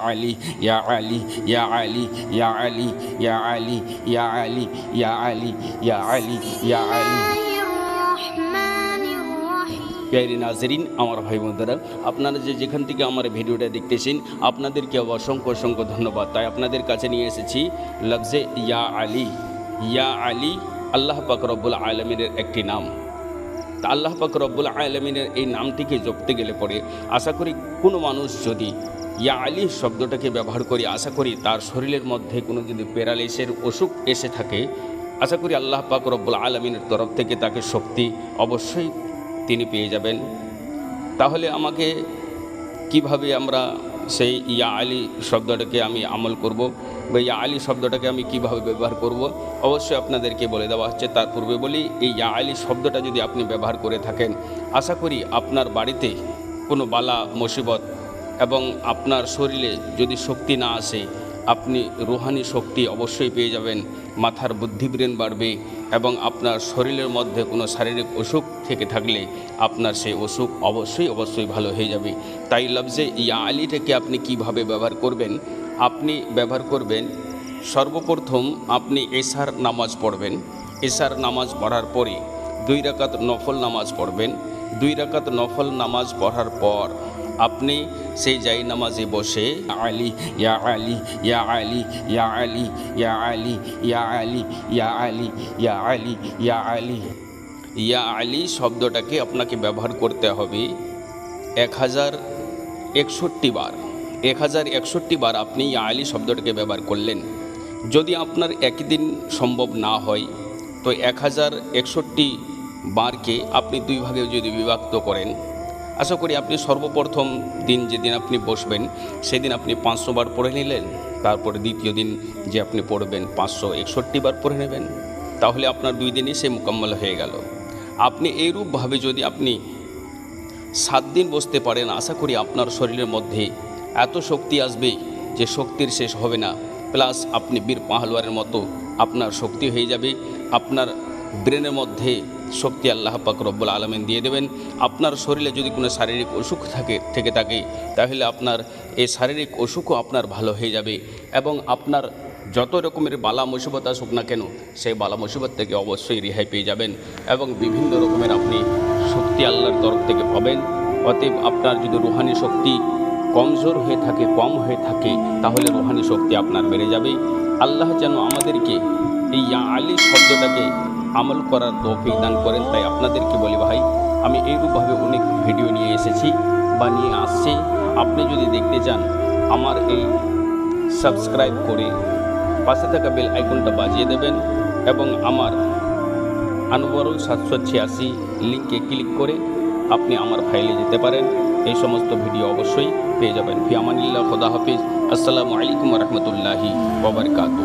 আলী ইয়া আলী ইয়া আলী ইয়া আলী ইয়া আলী ইয়া আলী ইয়া আলী ইয়া আলী ইয়া আলী الرحمن الرحيم প্যারি নাজরিন আমার ভাই বোনেরা আপনারা যে যেখান থেকে আমার ভিডিওটা দেখতেছেন আপনাদেরকে অসংখ্য অসংখ্য ধন্যবাদ তাই আপনাদের কাছে নিয়ে এসেছি লফজে ইয়া আলী ইয়া আলী আল্লাহ পাক রব্বুল আলমিনের একটি নাম তা আল্লাহ পাক রব্বুল আলমিনের এই নামটিকে জপতে গেলে পরে আশা করি কোনো মানুষ যদি ইয়া আলী শব্দটাকে ব্যবহার করি, আশা করি তার শরীরের মধ্যে কোনো যদি প্যারালাইসের অসুখ এসে থাকে, আশা করি আল্লাহ পাক রব্বুল আলমিনের তরফ থেকে তাকে শক্তি অবশ্যই তিনি পেয়ে যাবেন। তাহলে আমাকে কীভাবে আমরা সেই ইয়া আলী শব্দটাকে আমি আমল করব বা ইয়া আলী শব্দটাকে আমি কীভাবে ব্যবহার করব, অবশ্যই আপনাদেরকে বলে দেওয়া হচ্ছে। তার পূর্বে বলি, এই ইয়া আলী শব্দটা যদি আপনি ব্যবহার করে থাকেন, আশা করি আপনার বাড়িতে কোনো বালা, মুসিবত এবং আপনার শরীরে যদি শক্তি না আসে, আপনি রুহানি শক্তি অবশ্যই পেয়ে যাবেন, মাথার বুদ্ধিব্রেন বাড়বে এবং আপনার শরীরের মধ্যে কোনো শারীরিক অসুখ থেকে থাকলে আপনার সেই অসুখ অবশ্যই অবশ্যই ভালো হয়ে যাবে। তাই লফজে ইয়া আলিটাকে আপনি কীভাবে ব্যবহার করবেন? আপনি ব্যবহার করবেন, সর্বপ্রথম আপনি এশার নামাজ পড়বেন। এশার নামাজ পড়ার পরে দুই রাকাত নফল নামাজ পড়বেন। দুই রাকাত নফল নামাজ পড়ার পর আপনি সেই যাই নামাজে বসে আলী, ইয়া আলী ইয়া আলী ইয়া আলী ইয়া আলী ইয়া আলী ইয়া আলী ইয়া আলী ইয়া আলী। ইয়া আলী শব্দটাকে আপনাকে ব্যবহার করতে হবে এক হাজার একষট্টি বার। এক হাজার একষট্টি বার আপনি ইয়া আলী শব্দটাকে ব্যবহার করলেন। যদি আপনার একই দিন সম্ভব না হয়, তো এক হাজার একষট্টি বারকে আপনি দুই ভাগে যদি বিভক্ত করেন আশা করি আপনি সর্বপ্রথম দিন যেদিন আপনি বসবেন, সেদিন আপনি পাঁচশো বার পড়ে নিলেন, তারপরে দ্বিতীয় দিন যে আপনি পড়বেন, পাঁচশো একষট্টি বার পড়ে নেবেন। তাহলে আপনার দুই দিনই সে মোকাম্মল হয়ে গেল। আপনি এইরূপভাবে যদি আপনি সাত দিন বসতে পারেন, আশা করি আপনার শরীরের মধ্যে এত শক্তি আসবে যে শক্তির শেষ হবে না। প্লাস আপনি বীর পাহলোয়ারের মতো আপনার শক্তি হয়ে যাবে, আপনার ব্রেনের মধ্যে শক্তি আল্লাহ পাক রব্বুল আলমিন দিয়ে দেবেন। আপনার শরীরে যদি কোনো শারীরিক অসুখ থাকে, থেকে থাকে, তাহলে আপনার এই শারীরিক অসুখও আপনার ভালো হয়ে যাবে এবং আপনার যত রকমের বালা মুসিবত আসুক না কেন, সেই বালা মুসিবত থেকে অবশ্যই রেহাই পেয়ে যাবেন এবং বিভিন্ন রকমের আপনি শক্তি আল্লাহর তরফ থেকে পাবেন। অতএব আপনার যদি রুহানি শক্তি কমজোর হয়ে থাকে, কম হয়ে থাকে, তাহলে রুহানি শক্তি আপনার বেড়ে যাবে। আল্লাহ যেন আমাদেরকে এই আলী শব্দটাকে আমল করার তৌফিক দান করেন, তাই আপনাদেরকে বলি ভাই, আমি এইরূপভাবে অনেক ভিডিও নিয়ে এসেছি, বা নিয়ে আসছি। আপনি যদি দেখতে চান আমার এই সাবস্ক্রাইব করে পাশে থাকা বেল আইকনটা বাজিয়ে দেবেন এবং আমার আনবরল সাতশো ছিয়াশি লিঙ্কে ক্লিক করে আপনি আমার ফাইলে যেতে পারেন। এই সমস্ত ভিডিও অবশ্যই পেয়ে যাবেন। ফিয়ামানিল্লাহ খোদা হাফিজ। আসসালামু আলাইকুম রহমতুল্লাহি ওবরকাতু